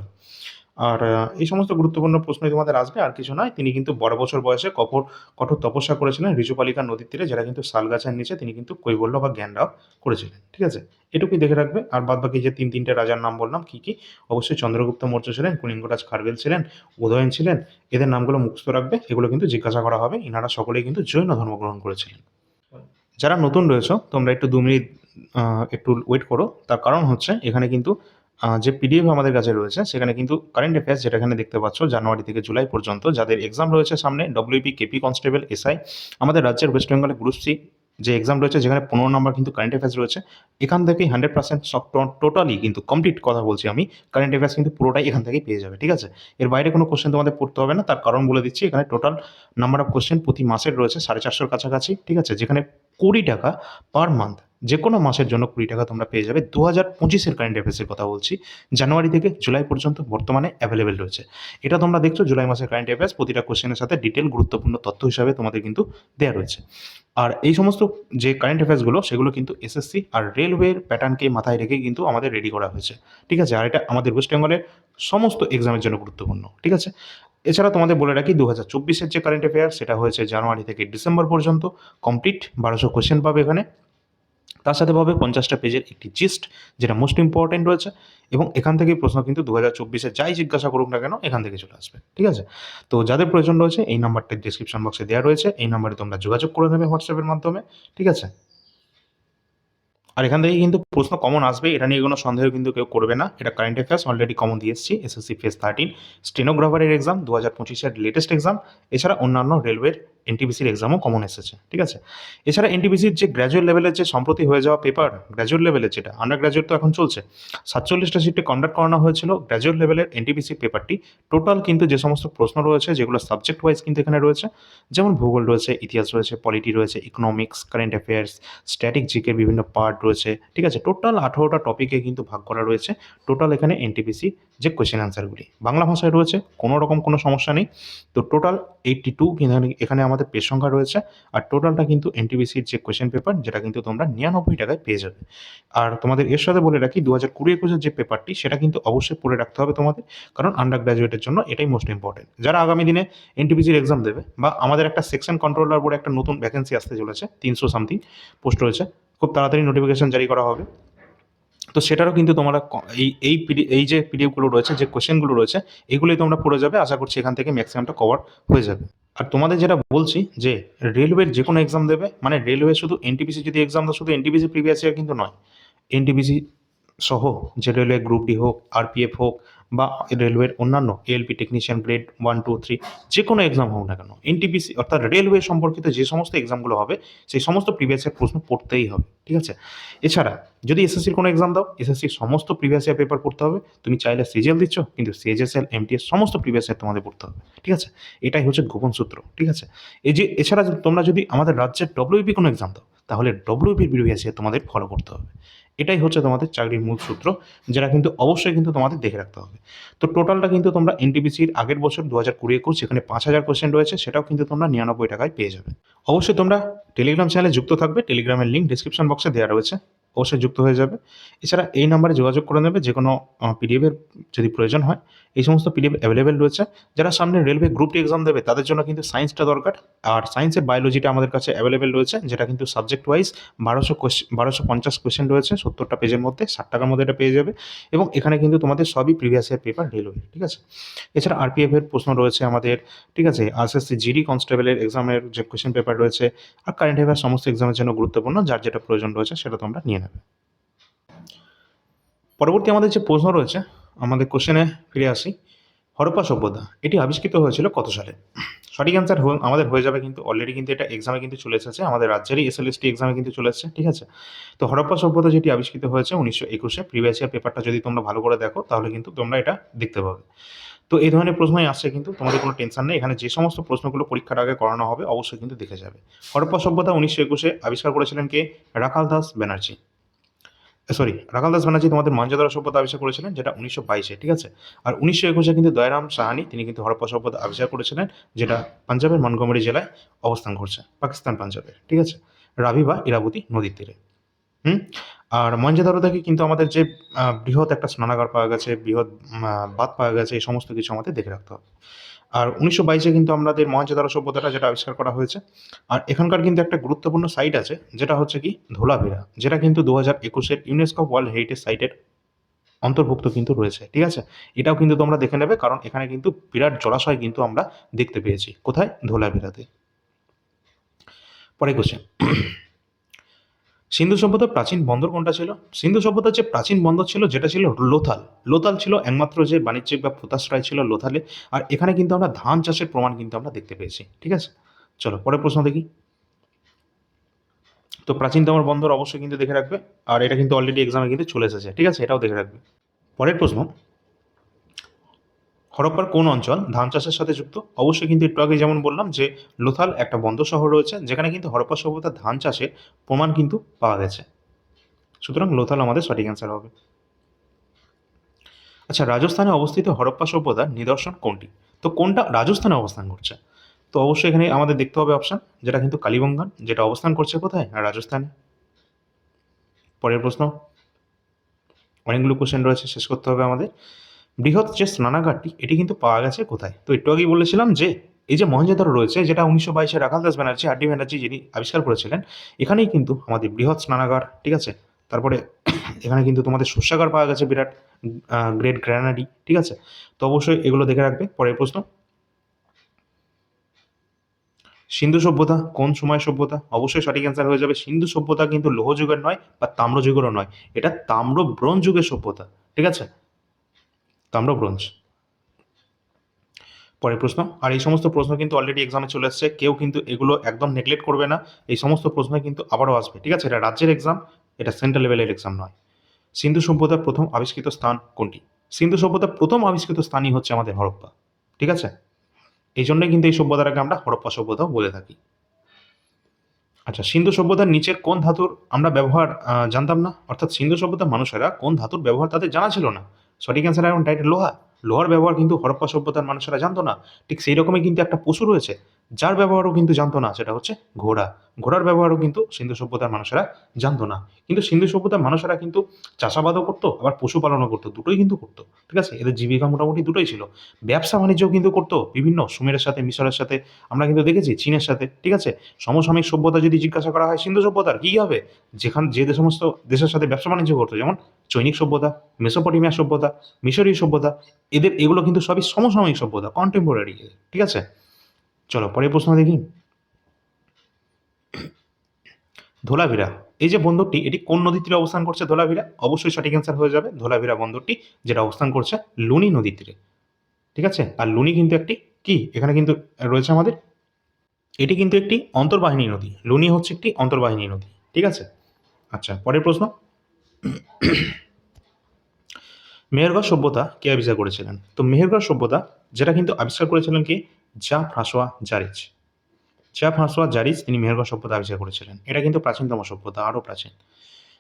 আর এই সমস্ত গুরুত্বপূর্ণ প্রশ্নই তোমাদের আসবে, আর কিছু নয়। তিনি কিন্তু বড় বছর বয়সে কঠোর কঠোর তপস্যা করেছিলেন ঋজুপালিকা নদীর তীরে, যেটা কিন্তু শালগাছের নিচে তিনি কিন্তু কৈবল্য বা জ্ঞান লাভ করেছিলেন, ঠিক আছে? এটুকুই দেখে রাখবে। আর বাদ বাকি যে তিন, তিনটে রাজার নাম বললাম, কি কি? অবশ্যই চন্দ্রগুপ্ত মৌর্য ছিলেন, কলিঙ্গরাজ খারবেল ছিলেন, উদয়ন ছিলেন, এদের নামগুলো মুখস্থ রাখবে, এগুলো কিন্তু জিজ্ঞাসা করা হবে, ইনারা সকলেই কিন্তু জৈন ধর্ম গ্রহণ করেছিলেন। যারা নতুন রয়েছে, তোমরা একটু দু মিনিট একটু ওয়েট করো, তার কারণ হচ্ছে এখানে কিন্তু যে পিডিএফ আমাদের কাছে রয়েছে, সেখানে কিন্তু কারেন্ট অ্যাফেয়ার্স যেটা এখানে দেখতে পাচ্ছ, জানুয়ারি থেকে জুলাই পর্যন্ত যাদের এক্সাম রয়েছে সামনে ডব্লিউপি কেপি কনস্টেবল এসআই আমাদের রাজ্যের ওয়েস্ট বেঙ্গলে গ্রুপ সি যে এক্সাম রয়েছে, যেখানে পনেরো নম্বর কিন্তু কারেন্ট অ্যাফেয়ার্স রয়েছে, এখান থেকেই হান্ড্রেড পার্সেন্ট সব টোটালি কিন্তু কমপ্লিট কথা বলছি আমি কারেন্ট অ্যাফেয়ার্স কিন্তু পুরোটাই এখান থেকেই পেয়ে যাবে, ঠিক আছে? এর বাইরে কোনো কোশ্চেন তোমাদের পড়তে হবে না, তার কারণ বলে দিচ্ছি, এখানে টোটাল নাম্বার অফ কোশ্চেন প্রতি মাসের রয়েছে সাড়ে চারশোর কাছাকাছি, ঠিক আছে? যেখানে কুড়ি টাকা পার মান্থ যে কোনো মাসের জন্য কুড়ি টাকা তোমরা পেয়ে যাবে। দু হাজার পঁচিশের কারেন্ট অ্যাফেয়ার্সের কথা বলছি। জানুয়ারি থেকে জুলাই পর্যন্ত বর্তমানে অ্যাভেলেবেল রয়েছে। এটা তোমরা দেখছ, জুলাই মাসের কারেন্ট অ্যাফেয়ার্স প্রতিটা কোশ্চেনের সাথে ডিটেল গুরুত্বপূর্ণ তথ্য হিসাবে তোমাদের কিন্তু দেওয়া রয়েছে। আর এই সমস্ত যে কারেন্ট অ্যাফেয়ার্সগুলো সেগুলো কিন্তু এসএসসি আর রেলওয়ের প্যাটার্নকে মাথায় রেখে কিন্তু আমাদের রেডি করা হয়েছে। ঠিক আছে? আর এটা আমাদের ওয়েস্ট বেঙ্গলের সমস্ত এক্সামের জন্য গুরুত্বপূর্ণ। ঠিক আছে? এছাড়া তোমাদের বলে রাখি দু হাজার চব্বিশের যে কারেন্ট অ্যাফেয়ার সেটা হয়েছে জানুয়ারি থেকে ডিসেম্বর পর্যন্ত। কমপ্লিট বারোশো কোশ্চেন পাবে এখানে। তার সাথে পাবে পঞ্চাশটা পেজের একটি জিস্ট যেটা মোস্ট ইম্পর্টেন্ট রয়েছে। এবং এখান থেকে প্রশ্ন কিন্তু দু হাজার চব্বিশে যাই জিজ্ঞাসা করুক না কেন, এখান থেকে চলে আসবে। ঠিক আছে? তো যাদের প্রয়োজন রয়েছে, এই নাম্বারটা ডিসক্রিপশন বক্সে দেওয়া রয়েছে। এই নাম্বারে তোমরা যোগাযোগ করে নেবে হোয়াটসঅ্যাপের মাধ্যমে। ঠিক আছে? আর এখান থেকে কিন্তু প্রশ্ন কমন আসবে, এটা নিয়ে কোনো সন্দেহ কিন্তু কেউ করবে না। এটা কারেন্ট অ্যাফেয়ার্স অলরেডি কমন দিয়ে এসেছি এসএসসি ফেস থার্টিন স্টেনোগ্রাফারের এক্সাম দু হাজার পঁচিশের লেটেস্ট এক্সাম এছাড়া অন্যান্য রেলওয়ের এনটিপিসির এক্সামও কমন এসেছে, ঠিক আছে? এছাড়া এনটিপিসির যে গ্র্যাজুয়েট লেভেলের যে সম্প্রতি হয়ে যাওয়া পেপার গ্র্যাজুয়েট লেভেলের যেটা আন্ডার গ্র্যাজুয়েট তো এখন চলছে, সাতচল্লিশটা সিটে কন্ডাক্ট করানো হয়েছিল গ্র্যাজুয়েট লেভেলের এনটিপিসি পেপারটি টোটাল কিন্তু যে সমস্ত প্রশ্ন রয়েছে, যেগুলো সাবজেক্ট ওয়াইজ কিন্তু এখানে রয়েছে, যেমন ভূগোল রয়েছে, ইতিহাস রয়েছে পলিটি রয়েছে economics current affairs static GK বিভিন্ন পার্ট রয়েছে, ঠিক আছে? টোটাল আঠারোটা টপিকে কিন্তু ভাগ করা রয়েছে টোটাল এখানে এনটিপিসি যে কোয়েশ্চেন অ্যান্সারগুলি বাংলা ভাষায় রয়েছে, কোনো রকম কোনো সমস্যা নেই, তো টোটাল এইটটি টু এখানে আমাদের পেজ সংখ্যা রয়েছে, আর টোটালটা কিন্তু এনটিপিসির যে কোয়েশ্চেন পেপার যেটা কিন্তু তোমরা নিরানব্বই টাকায় পেয়ে যাবে। আর তোমাদের এর সাথে বলে রাখি দু হাজার কুড়ি একুশের যে পেপারটি সেটা কিন্তু অবশ্যই পড়ে রাখতে হবে তোমাদের, কারণ আন্ডার গ্র্যাজুয়েটের জন্য এটাই মোস্ট ইম্পর্টেন্ট যারা আগামী দিনে এনটিপিসির এক্সাম দেবে, বা আমাদের একটা সেকশন কন্ট্রোলার বলে একটা নতুন ভ্যাকেন্সি আসতে চলেছে, তিনশো সামথিং পোস্ট রয়েছে, খুব তাড়াতাড়ি নোটিফিকেশন জারি করা হবে। তো সেটারও কিন্তু তোমরা এই এই এই যে পিডিএফগুলো রয়েছে, যে কোশ্চেনগুলো রয়েছে, এগুলোই তোমরা পড়ে যাবে, আশা করছি এখান থেকে ম্যাক্সিমামটা কভার হয়ে যাবে। আর তোমাদের যেটা বলছি যে রেলওয়ের যে কোনো এক্সাম দেবে মানে রেলওয়ে শুধু এনটিপিসি যদি এক্সাম দাও, শুধু এনটিপিসি প্রিভিয়াস ইয়ার কিন্তু নয় এনটিপিসি সহ যে রেলওয়ে গ্রুপ ডি হোক আরপিএফ হোক বা রেলওয়ের অন্যান্য ALP technician grade one two three যে কোনো এক্সাম হোক না কেন এনটিপিসি অর্থাৎ রেলওয়ে সম্পর্কিত যে সমস্ত এক্সামগুলো হবে, সেই সমস্ত প্রিভিয়াস ইয়ার প্রশ্ন পড়তেই হবে, ঠিক আছে? এছাড়া যদি এসএসসির কোনো এক্সাম দাও এসএসসির সমস্ত প্রিভিয়াস ইয়ার পেপার পড়তে হবে, তুমি চাইলে সিজিএল দিচ্ছ, কিন্তু সিএজএসএল এমটিএস সমস্ত প্রিভিয়াস ইয়ার তোমাদের পড়তে হবে, ঠিক আছে? এটাই হচ্ছে গোপন সূত্র, ঠিক আছে? এই যে, এছাড়া তোমরা যদি আমাদের রাজ্যের ডব্লিউপি কোনো এক্সাম দাও, তাহলে ডব্লিউপির প্রিভিয়াস ইয়ার তোমাদের ফলো করতে হবে। এটাই হচ্ছে তোমাদের চাকরির মূল সূত্র, যেটা কিন্তু অবশ্যই কিন্তু তোমাদের দেখে রাখতে হবে। তো টোটালটা কিন্তু তোমরা এনটিপিসির আগের বছর দু হাজার কুড়ি একুশ যেখানে পাঁচ হাজার কোয়েশ্চেন রয়েছে, সেটাও কিন্তু তোমরা নিরানব্বই টাকায় পেয়ে যাবে। অবশ্যই তোমরা টেলিগ্রাম চ্যানেলে যুক্ত থাকবে টেলিগ্রামের লিঙ্ক ডিসক্রিপশন বক্সে দেওয়া রয়েছে। অবশ্যই যুক্ত হয়ে যাবে। এছাড়া এই নাম্বারে যোগাযোগ করে নেবে যে কোনো পিডিএফের যদি প্রয়োজন হয়। এই সমস্ত পিডিএফ অ্যাভেলেবেল রয়েছে। যারা সামনে রেলওয়ে গ্রুপ ডি এক্সাম দেবে, তাদের জন্য কিন্তু সায়েন্সটা দরকার। আর সায়েন্সের বায়োলজিটা আমাদের কাছে অ্যাভেলেবেল রয়েছে, যেটা কিন্তু সাবজেক্ট ওয়াইজ বারোশো বারোশো পঞ্চাশ কোয়েশ্চেন রয়েছে। সত্তরটা পেজের মধ্যে, ষাট টাকার মধ্যে এটা পেয়ে যাবে। এবং এখানে কিন্তু তোমাদের সবই প্রিভিয়াস ইয়ার পেপার রেলওয়ে ঠিক আছে? এছাড়া আরপিএফ এর প্রশ্ন রয়েছে আমাদের, ঠিক আছে? আরএসএসসি জিডি কনস্টেবলের এক্সামের যে কোয়েশ্চেন পেপার রয়েছে, আর কারেন্ট অ্যাফেয়ার সমস্ত এক্সামের জন্য গুরুত্বপূর্ণ, যার যেটা প্রয়োজন রয়েছে, সেটা তোমরা নিয়ে নেবে পরবর্তী আমাদের যে প্রশ্ন রয়েছে, আমাদের কোশ্চেনে ফিরে আসি। হরপ্পা সভ্যতা, এটি আবিষ্কৃত হয়েছিল কত সালে? সঠিক অ্যান্সার আমাদের হয়ে যাবে কিন্তু অলরেডি কিন্তু এটা এক্সামে কিন্তু চলে এসেছে, আমাদের রাজ্যেরই এসএলএসটি এক্সামে কিন্তু চলে এসেছে, ঠিক আছে? তো হরপ্পা সভ্যতা যেটি আবিষ্কৃত হয়েছে উনিশশো একুশে প্রিভিয়াস ইয়ার পেপারটা যদি তোমরা ভালো করে দেখো, তাহলে কিন্তু তোমরা এটা দেখতে পাবে। তো এই ধরনের প্রশ্নই আসছে কিন্তু, তোমাদের কোনো টেনশন নেই, এখানে যে সমস্ত প্রশ্নগুলো পরীক্ষার আগে করানো হবে, অবশ্যই কিন্তু দেখে যাবে। হরপ্পা সভ্যতা উনিশশো একুশে আবিষ্কার করেছিলেন কে? রাখাল দাস ব্যানার্জি। সরি রাখাল দাস ব্যানার্জি তোমাদের মঞ্জাদারা সভ্যতা আবিষ্কার করেছিলেন, যেটা উনিশশো বাইশে, ঠিক আছে? আর উনিশশো একুশে কিন্তু দয়ারাম সাহানি, তিনি কিন্তু হরপ্পা সভ্যতা আবিষ্কার করেছিলেন, যেটা পাঞ্জাবের মনগমরি জেলায় অবস্থান করছে, পাকিস্তান পাঞ্জাবের ঠিক আছে? রাভি বা ইরাবতী নদীর তীরে, হুম? আর মঞ্জাদারো থেকে কিন্তু আমাদের যে বৃহৎ একটা স্নানাগার পাওয়া গেছে, বৃহৎ বাদ পাওয়া গেছে, এই সমস্ত কিছু আমাদের দেখে রাখতে হবে। আর উনিশশো বাইশে কিন্তু আমাদের মহেঞ্জোদারো সভ্যতাটা যেটা আবিষ্কার করা হয়েছে। আর এখানকার কিন্তু একটা গুরুত্বপূর্ণ সাইট আছে, যেটা হচ্ছে কি ধোলাভিরা, যেটা কিন্তু দু হাজার একুশের ইউনেস্কো ওয়ার্ল্ড হেরিটেজ সাইটের অন্তর্ভুক্ত কিন্তু রয়েছে, ঠিক আছে? এটাও কিন্তু তোমরা দেখে নেবে, কারণ এখানে কিন্তু বিরাট জলাশয় কিন্তু আমরা দেখতে পেয়েছি। কোথায়? ধোলাভিরাতে। পরে কোশ্চেন সিন্ধু সভ্যতার প্রাচীন বন্দর কোনটা ছিল? সিন্ধু সভ্যতার যে প্রাচীন বন্দর ছিল, যেটা ছিল লোথাল। লোথাল ছিল একমাত্র যে বাণিজ্যিক বা পোতাশ্রয় ছিল লোথালে। আর এখানে কিন্তু আমরা ধান চাষের প্রমাণ কিন্তু আমরা দেখতে পেয়েছি। ঠিক আছে? চলো, পরের প্রশ্ন দেখি। তো প্রাচীনতম বন্দর অবশ্যই কিন্তু দেখে রাখবে। আর এটা কিন্তু অলরেডি এক্সামে কিন্তু চলে এসেছে। ঠিক আছে? এটাও দেখে রাখবে। পরের প্রশ্ন। হরপ্পার কোন অঞ্চল? ধান চাষের সাথে যুক্ত? অবশ্যই কিন্তু একটু আগে যেমন বললাম যে, লোথাল একটা বন্দর শহর রয়েছে, যেখানে কিন্তু হরপ্পা সভ্যতার ধান চাষের প্রমাণ কিন্তু পাওয়া গেছে। সুতরাং লোথাল আমাদের সঠিক অ্যান্সার হবে। আচ্ছা রাজস্থানে অবস্থিত হরপ্পা সভ্যতার নিদর্শন কোনটি? তো কোনটা রাজস্থানে অবস্থান করছে? তো অবশ্যই এখানে আমাদের দেখতে হবে অপশান যেটা কিন্তু কালীবঙ্গান, যেটা অবস্থান করছে কোথায়? রাজস্থানে। পরের প্রশ্ন, অনেকগুলো কোশ্চেন রয়েছে, শেষ করতে হবে আমাদের। বৃহৎ যে স্নানাগারটি এটি কিন্তু পাওয়া গেছে কোথায়? তো একটু আগেই বলেছিলাম যে, এই যে মহেঞ্জোদারো রয়েছে, যেটা উনিশশো বাইশে রাখাল দাস ব্যানার্জি, আর ডি ব্যানার্জি যিনি আবিষ্কার করেছিলেন, এখানেই কিন্তু আমাদের বৃহৎ স্নানাগার ঠিক আছে? তারপরে এখানে কিন্তু তোমাদের শস্যাগার পাওয়া গেছে বিরাট গ্রেট গ্র্যানারি ঠিক আছে? তো অবশ্যই এগুলো দেখে রাখবে। পরের প্রশ্ন। সিন্ধু সভ্যতা, কোন সময় সভ্যতা? অবশ্যই সঠিক অ্যান্সার হয়ে যাবে। সিন্ধু সভ্যতা কিন্তু লৌহ যুগের নয়, বা তাম্র যুগেরও নয়। এটা তাম্র ব্রোঞ্জ যুগের সভ্যতা, ঠিক আছে? তাম্র ব্রোঞ্জ পরের প্রশ্ন, আর এই সমস্ত প্রশ্ন কিন্তু অলরেডি এক্সামে চলে এসছে, কেউ কিন্তু এগুলো একদম নেগলেক্ট করবে না, এই সমস্ত প্রশ্ন কিন্তু আবারও আসবে, ঠিক আছে? এটা রাজ্যের এক্সাম এটা সেন্ট্রাল লেভেলের এক্সাম নয়। সিন্ধু সভ্যতার প্রথম আবিষ্কৃত স্থান কোনটি? সিন্ধু সভ্যতার প্রথম আবিষ্কৃত স্থানই হচ্ছে আমাদের হরপ্পা, ঠিক আছে? এই জন্যই কিন্তু এই সভ্যতাটাকে আমরা হরপ্পা সভ্যতাও বলে থাকি। আচ্ছা সিন্ধু সভ্যতার নিচের কোন ধাতুর আমরা ব্যবহার জানতাম না? অর্থাৎ সিন্ধু সভ্যতার মানুষেরা কোন ধাতুর ব্যবহার তাদের জানা ছিল না। সঠিক অ্যান্সার এখন ডাইরেক্ট লোহা। লোহার ব্যবহার কিন্তু হরপ্পা সভ্যতার মানুষেরা জানতো না। ঠিক সেই রকমই কিন্তু একটা পশু রয়েছে। যার ব্যবহারও কিন্তু জানতো না, সেটা হচ্ছে ঘোড়া। ঘোড়ার ব্যবহারও কিন্তু সিন্ধু সভ্যতার মানুষেরা জানতো না। কিন্তু সিন্ধু সভ্যতার মানুষেরা কিন্তু চাষাবাদও করতো, আবার পশুপালনও করতো, দুটোই কিন্তু করতো, ঠিক আছে? এদের জীবিকা মোটামুটি দুটোই ছিল। ব্যবসা বাণিজ্যও কিন্তু করতো, বিভিন্ন সুমেরের সাথে, মিশরের সাথে, আমরা কিন্তু দেখেছি চীনের সাথে, ঠিক আছে? সমসাময়িক সভ্যতা যদি জিজ্ঞাসা করা হয় সিন্ধু সভ্যতার, কী হবে? যেখান, যে সমস্ত দেশের সাথে ব্যবসা বাণিজ্য করতো, যেমন চৈনিক সভ্যতা, মেসোপটেমিয়া সভ্যতা, মিশরীয় সভ্যতা, এদের, এগুলো কিন্তু সবই সমসাময়িক সভ্যতা কন্টেম্পোরারি ঠিক আছে? চলো, পরের প্রশ্ন দেখি। ধোলাভিরা, এই যে বন্দরটি, এটি কোন নদীর তীরে অবস্থান করছে ধোলাভিরা? অবশ্যই সঠিক অ্যান্সার হয়ে যাবে, ধোলাভিরা বন্দরটি, যেটা অবস্থান করছে লুনি নদীর তীরে। ঠিক আছে? আর লুনি কিন্তু একটি কি? এখানে কিন্তু রয়েছে আমাদের, এটি কিন্তু একটি অন্তর্বাহিনী নদী, লুনি হচ্ছে একটি অন্তর্বাহিনী নদী। ঠিক আছে? আচ্ছা পরের প্রশ্ন। মেহেরগড় সভ্যতা কে আবিষ্কার করেছিলেন? তো মেহেরগড় সভ্যতা, যেটা কিন্তু আবিষ্কার করেছিলেন কি? জা ফ্রাঁসোয়া জারিজ। জা ফ্রাঁসোয়া জারিজ তিনি মেহেরগড় সভ্যতা আবিষ্কার করেছিলেন। এটা কিন্তু প্রাচীনতম সভ্যতা, আরও প্রাচীন।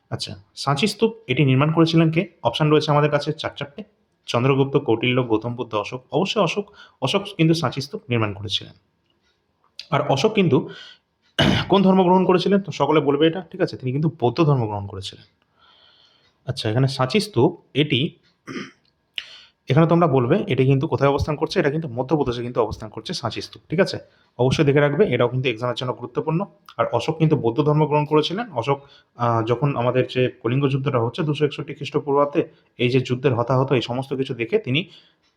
আচ্ছা সাঁচি স্তূপ এটি নির্মাণ করেছিলেন কে? অপশান রয়েছে আমাদের কাছে চার চারটে। চন্দ্রগুপ্ত, কৌটিল্য, গৌতম বুদ্ধ, অশোক। অবশ্যই অশোক। অশোক কিন্তু সাঁচি স্তূপ নির্মাণ করেছিলেন। আর অশোক কিন্তু কোন ধর্ম গ্রহণ করেছিলেন? তো সকলে বলবে এটা, ঠিক আছে। তিনি কিন্তু বৌদ্ধ ধর্ম গ্রহণ করেছিলেন। আচ্ছা এখানে সাঁচি স্তূপ, এটি এখানে তোমরা বলবে, এটা কিন্তু কোথায় অবস্থান করছে? এটা কিন্তু মধ্যপ্রদেশে কিন্তু অবস্থান করছে সাঁচি স্তূপ ঠিক আছে? অবশ্যই দেখে রাখবে, এটাও কিন্তু এক্সামের জন্য গুরুত্বপূর্ণ। আর অশোক কিন্তু বৌদ্ধ ধর্ম গ্রহণ করেছিলেন। অশোক যখন আমাদের যে কলিঙ্গ যুদ্ধটা হচ্ছে দুশো একষট্টি খ্রিস্টপূর্বাব্দে, এই যে যুদ্ধের হতাহত, এই সমস্ত কিছু দেখে তিনি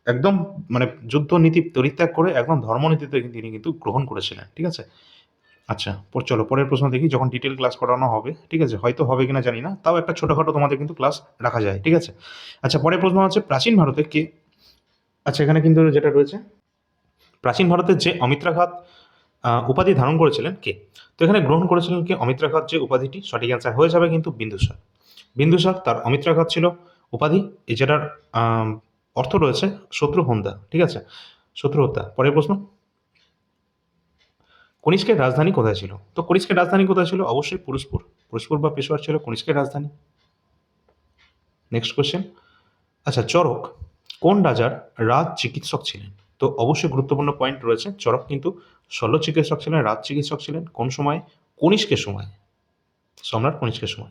একদম মানে যুদ্ধ নীতি পরিত্যাগ করে একদম ধর্মনীতিতে তিনি কিন্তু গ্রহণ করেছিলেন, ঠিক আছে? আচ্ছা চলো, পরের প্রশ্ন দেখি, যখন ডিটেল ক্লাস করানো হবে, ঠিক আছে? হয়তো হবে কিনা জানি না, তাও একটা ছোটোখাটো তোমাদের কিন্তু ক্লাস রাখা যায়, ঠিক আছে? আচ্ছা পরের প্রশ্ন হচ্ছে, প্রাচীন ভারতে কে? আচ্ছা এখানে কিন্তু যেটা রয়েছে, প্রাচীন ভারতের যে অমিত্রাঘাত উপাধি ধারণ করেছিলেন কে? তো এখানে গ্রহণ করেছিলেন কে? অমিত্রাঘাত যে উপাধিটি, সঠিক অ্যান্সার হয়ে যাবে কিন্তু বিন্দুসার বিন্দুসার তার অমিত্রাঘাত ছিল উপাধি যেটার অর্থ রয়েছে শত্রু হত্যা ঠিক আছে? শত্রু হত্যা, পরের প্রশ্ন। কনিষ্কের রাজধানী কোথায় ছিল? তো কনিষ্কের রাজধানী কোথায় ছিল? অবশ্যই পুরুষপুর। পুরুষপুর বা পেশোয়ার ছিল কনিষ্কের রাজধানী। নেক্সট কোয়েশ্চেন আচ্ছা চরক কোন রাজার রাজ চিকিৎসক ছিলেন? তো অবশ্যই গুরুত্বপূর্ণ পয়েন্ট রয়েছে। চরক কিন্তু শল্য চিকিৎসক ছিলেন, রাজ চিকিৎসক ছিলেন। কোন সময়? কনিষ্কের সময়। সম্রাট কনিষ্কের সময়।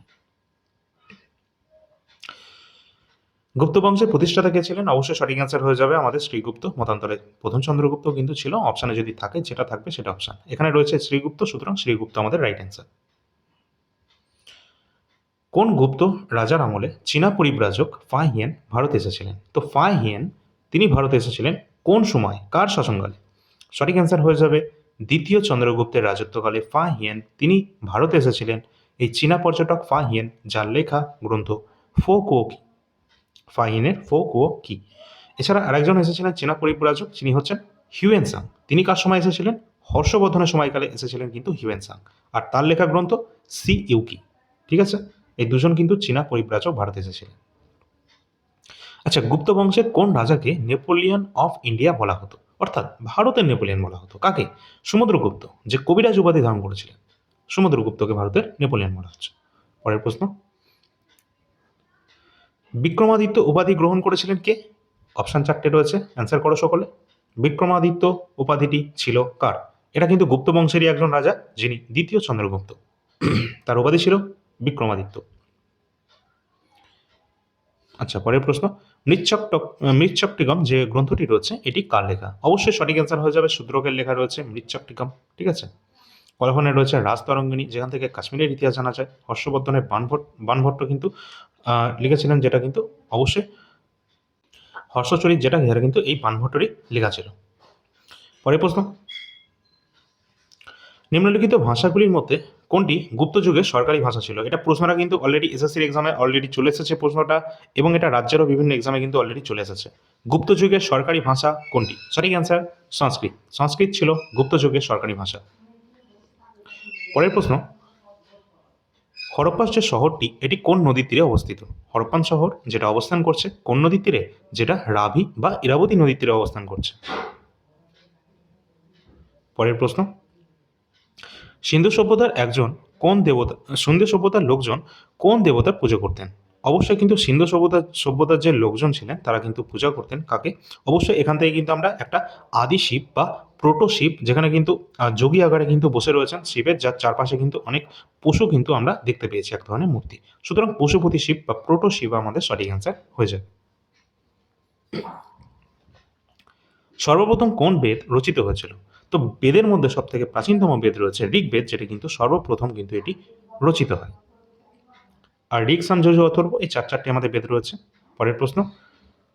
গুপ্ত বংশের প্রতিষ্ঠাতা কে ছিলেন? অবশ্যই সঠিক অ্যান্সার হয়ে যাবে আমাদের শ্রীগুপ্ত মতান্তরে। প্রথম চন্দ্রগুপ্ত কিন্তু ছিল অপশানে যদি থাকে, যেটা থাকবে সেটা অপশান এখানে রয়েছে শ্রীগুপ্ত, সুতরাং শ্রীগুপ্ত আমাদের রাইট অ্যান্সার কোন গুপ্ত রাজার আমলে চীনা পরিব্রাজক ফা হিয়েন ভারতে এসেছিলেন? তো ফা হিয়েন, তিনি ভারতে এসেছিলেন কোন সময়? কার শাসনকালে? সঠিক অ্যান্সার হয়ে যাবে দ্বিতীয় চন্দ্রগুপ্তের রাজত্বকালে ফা হিয়েন, তিনি ভারতে এসেছিলেন। এই চীনা পর্যটক ফা হিয়েন, যার লেখা, গ্রন্থ ফো কো কি। ফাহিনের ফো কো কি? এছাড়া আরেকজন এসেছিলেন চীনা পরিব্রাজক, যিনি হচ্ছেন হিউয়েন সাং। তিনি কার সময় এসেছিলেন? হর্ষবর্ধনের সময়কালে এসেছিলেন কিন্তু হিউয়েন সাং। আর তার লেখা গ্রন্থ সি ইউকি ঠিক আছে? এই দুজন কিন্তু চীনা পরিব্রাজক ভারতে এসেছিলেন। আচ্ছা গুপ্ত বংশের কোন রাজাকে নেপোলিয়ন অফ ইন্ডিয়া বলা হতো? অর্থাৎ ভারতের নেপোলিয়ন বলা হতো। কাকে? সমুদ্রগুপ্ত, যে কবিরাজ উপাধি ধারণ করেছিলেন। সমুদ্রগুপ্তকে ভারতের নেপোলিয়ন বলা হচ্ছে। পরের প্রশ্ন। বিক্রমাদিত্য উপাধি গ্রহণ করেছিলেন কে? অপশান চারটে রয়েছে অ্যান্সার করো সকলে। বিক্রমাদিত্য উপাধিটি ছিল কার? এটা কিন্তু গুপ্ত বংশেরই একজন রাজা, যিনি দ্বিতীয় চন্দ্রগুপ্ত। তার উপাধি ছিল বিক্রমাদিত্য। আচ্ছা পরের প্রশ্ন। মৃচ্ছক মৃচ্ছকটিকম যে গ্রন্থটি রয়েছে, এটি কার লেখা? অবশ্যই সঠিক অ্যান্সার হয়ে যাবে, শূদ্রকের লেখা রয়েছে মৃচ্ছকটিকম ঠিক আছে? কলহনে রয়েছে রাজতরঙ্গিনী, যেখান থেকে কাশ্মীরের ইতিহাস জানা যায়। হর্ষবর্ধনের বানভট্ট বানভট্ট কিন্তু লিখেছিলেন যেটা কিন্তু অবশ্যই হর্ষচরিত যেটা, সেটা কিন্তু এই বানভট্টরই লেখা ছিল। পরের প্রশ্ন। নিম্নলিখিত ভাষাগুলির মধ্যে কোনটি গুপ্ত যুগের সরকারি ভাষা ছিল? এটা প্রশ্নটা কিন্তু অলরেডি এসএসসির এক্সামে অলরেডি চলে এসেছে প্রশ্নটা, এবং এটা রাজ্যেরও বিভিন্ন এক্সামে কিন্তু অলরেডি চলে এসেছে। গুপ্ত যুগের সরকারি ভাষা কোনটি? সঠিক অ্যান্সার সংস্কৃত। সংস্কৃত ছিল গুপ্ত যুগের সরকারি ভাষা। পরের প্রশ্ন। হরপ্পা যে শহরটি, এটি কোন নদীর তীরে অবস্থিত? হরপ্পান শহর, যেটা অবস্থান করছে কোন নদীর তীরে? যেটা রাভি বা ইরাবতী নদীর তীরে অবস্থান করছে। পরের প্রশ্ন। সিন্ধু সভ্যতার একজন কোন দেবতা, সিন্ধু সভ্যতার লোকজন কোন দেবতার পুজো করতেন? অবশ্যই কিন্তু সিন্ধু সভ্যতার সভ্যতার যে লোকজন ছিলেন, তারা কিন্তু পূজা করতেন। কাকে? অবশ্যই এখান থেকে কিন্তু আমরা একটা আদি শিব বা প্রোটো শিপ যেখানে কিন্তু যোগী আকারে কিন্তু বসে রয়েছেন শিবের, যার চারপাশে কিন্তু অনেক পশু কিন্তু আমরা দেখতে পেয়েছি এক ধরনের মূর্তি। সুতরাং পশুপতি শিব বা প্রোটো শিব আমাদের সঠিক অ্যান্সার হয়ে যায়। সর্বপ্রথম কোন বেদ রচিত হয়েছিল? তো বেদের মধ্যে সব থেকে প্রাচীনতম বেদ রয়েছে ঋগ্বেদ, যেটা কিন্তু সর্বপ্রথম কিন্তু এটি রচিত হয়। আর ঋক সাম, যজু, অথর্ব, এই চার চারটি আমাদের বেদ রয়েছে। পরের প্রশ্ন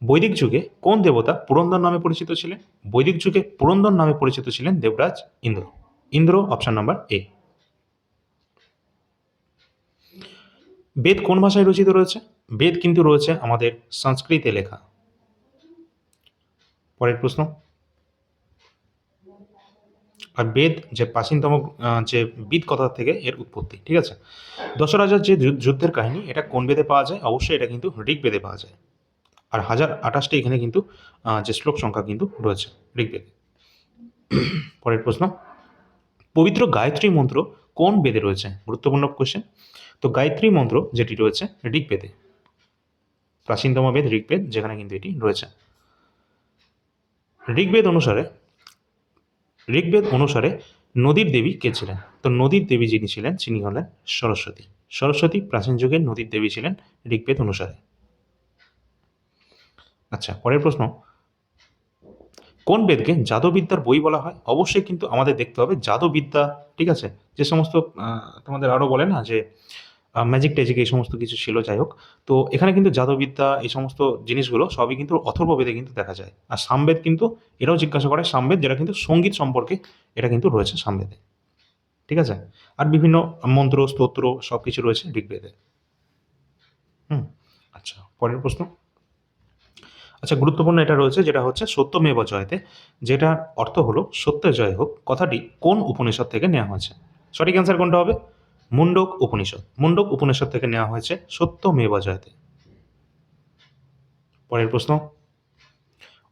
বৈদিক যুগে কোন দেবতা পুরন্দর নামে পরিচিত ছিলেন? বৈদিক যুগে পুরন্দর নামে পরিচিত ছিলেন Devraj Indra. Indra option number A Veda কোন ভাষায় রচিত রয়েছে? বেদ কিন্তু রয়েছে আমাদের সংস্কৃতে লেখা। পরের প্রশ্ন। আর বেদ যে প্রাচীনতম যে বিদ কথা থেকে এর উৎপত্তি, ঠিক আছে? দশরাজার যে, যুদ্ধের কাহিনী, এটা কোন বেদে পাওয়া যায়? অবশ্যই এটা কিন্তু ঋগ্বেদে পাওয়া যায়। আর হাজার আঠাশটি এখানে কিন্তু যে শ্লোক সংখ্যা কিন্তু রয়েছে। ঋগ্বেদে। পরের প্রশ্ন, পবিত্র গায়ত্রী মন্ত্র কোন বেদে রয়েছে? গুরুত্বপূর্ণ কোশ্চেন তো গায়ত্রী মন্ত্র যেটি রয়েছে ঋগ্বেদে। প্রাচীনতম বেদ ঋগ্বেদ, যেখানে কিন্তু এটি রয়েছে। ঋগ্বেদ অনুসারে ঋগ্বেদ অনুসারে নদীর দেবী কে ছিলেন? তো নদীর দেবী যিনি ছিলেন, তিনি হলেন সরস্বতী। সরস্বতী প্রাচীন যুগের নদীর দেবী ছিলেন ঋগ্বেদ অনুসারে। আচ্ছা পরের প্রশ্ন। কোন বেদকে জাদুবিদ্যার বই বলা হয়? অবশ্যই কিন্তু আমাদের দেখতে হবে জাদুবিদ্যা, ঠিক আছে? যে সমস্ত তোমাদের আরও বলে না যে ম্যাজিক ট্যাজিক এই সমস্ত কিছু ছিল, যাই হোক। তো এখানে কিন্তু জাদুবিদ্যা, এই সমস্ত জিনিসগুলো সবই কিন্তু অথর্ববেদে কিন্তু দেখা যায়। আর সামবেদ কিন্তু এটাও জিজ্ঞাসা করে, সামবেদ যেটা কিন্তু সংগীত সম্পর্কে, এটা কিন্তু রয়েছে সামবেদে। ঠিক আছে? আর বিভিন্ন মন্ত্র, স্তোত্র সব কিছু রয়েছে ঋগ্বেদে। হুম আচ্ছা পরের প্রশ্ন। আচ্ছা গুরুত্বপূর্ণ এটা রয়েছে, যেটা হচ্ছে সত্যমেব জয়তে, যেটার অর্থ হলো সত্য জয় হোক। কথাটি কোন উপনিষদ থেকে নেওয়া হয়েছে? সঠিক অ্যান্সার কোনটা হবে? মুন্ডক উপনিষদ। মুন্ডক উপনিষদ থেকে নেওয়া হয়েছে সত্যমেব জয়তে। পরের প্রশ্ন।